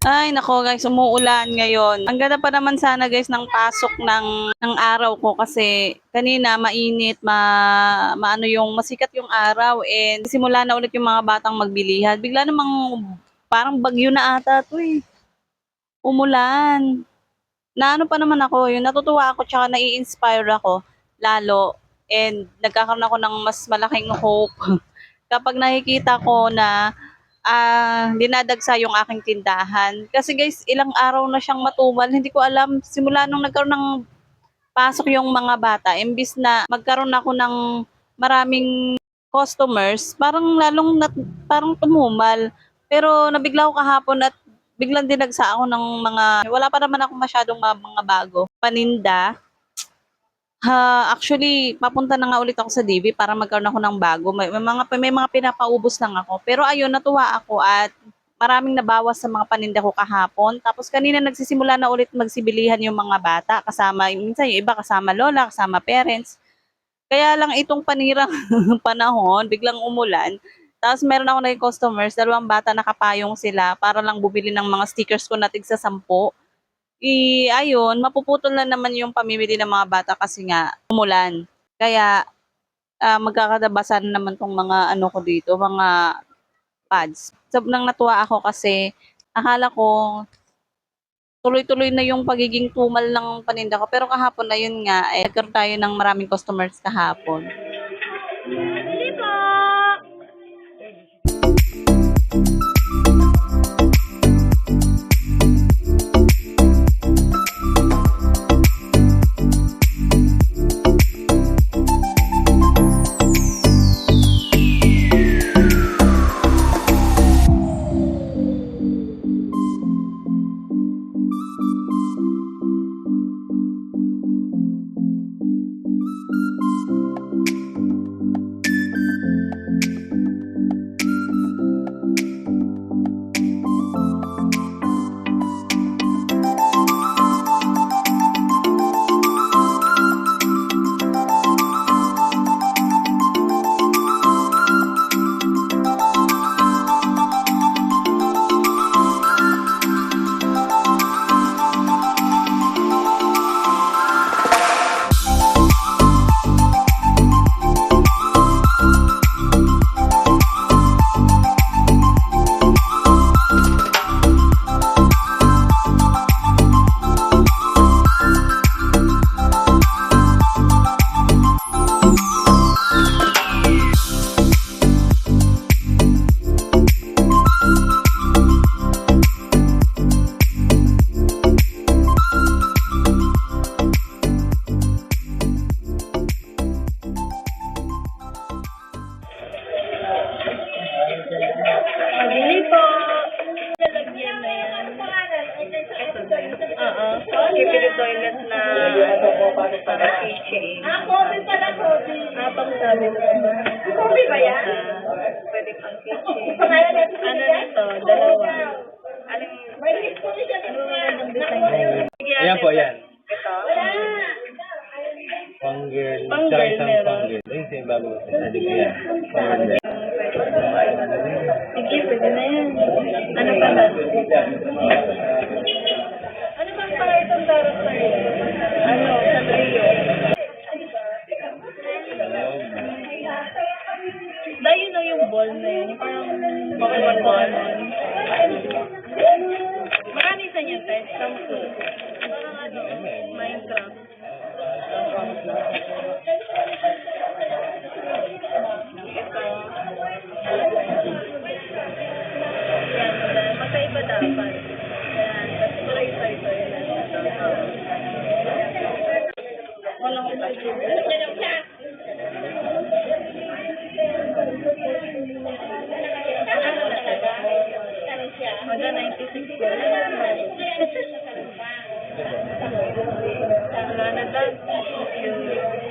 Ay, nako guys, umuulan ngayon. Ang ganda pa naman sana guys ng pasok ng, ng araw ko kasi kanina mainit, ma, maano yung masikat yung araw and simula na ulit yung mga batang magbilihan. Bigla namang parang bagyo na ata to eh. Umulan. Naano pa naman ako, yun natutuwa ako tsaka nai-inspire ako lalo and nagkakaroon ako ng mas malaking hope kapag nakikita ko na ah, dinadagsa yung aking tindahan. Kasi guys, ilang araw na siyang matumal. Hindi ko alam, simula nung nagkaroon ng pasok yung mga bata, imbis na magkaroon ako ng maraming customers, parang lalong nat, parang tumumal. Pero nabigla ako kahapon at biglang dinagsa ako ng mga, wala pa naman ako masyadong mga, mga bago. Paninda. Ha, actually, papunta na nga ulit ako sa DB para magkaroon ako ng bago. May, may mga may mga pinapaubos lang ako. Pero ayun, natuwa ako at maraming nabawas sa mga paninda ko kahapon. Tapos kanina nagsisimula na ulit magsibilihan yung mga bata kasama minsan yung iba kasama lola, kasama parents. Kaya lang itong panirang panahon, biglang umulan. Tapos meron ako naging customers, dalawang bata nakapayong sila para lang bumili ng mga stickers ko na tigsa sampo i ayun, mapuputol na naman yung pamimili ng mga bata kasi nga umulan. Kaya ah, magkakadabasan naman tong mga ano ko dito, mga pads. Sobrang natuwa ako kasi akala ko tuloy-tuloy na yung pagiging tumal ng paninda ko. Pero kahapon na yun nga, eh, nagkaroon tayo ng maraming customers kahapon. Hindi po. Skipper toilet na para keychain. Ah, coffee pala, coffee. Ah, pang sabi mo. Coffee ba yan? pwede pang keychain. Ano nito? Dalawa. Aling, ano ang design? Ayan po, ayan. Ito? Panggirl. Pang girl isang meron. panggirl. Ayun siya yung bago. Sabi ko yan. Então, São Pedro. and I love you.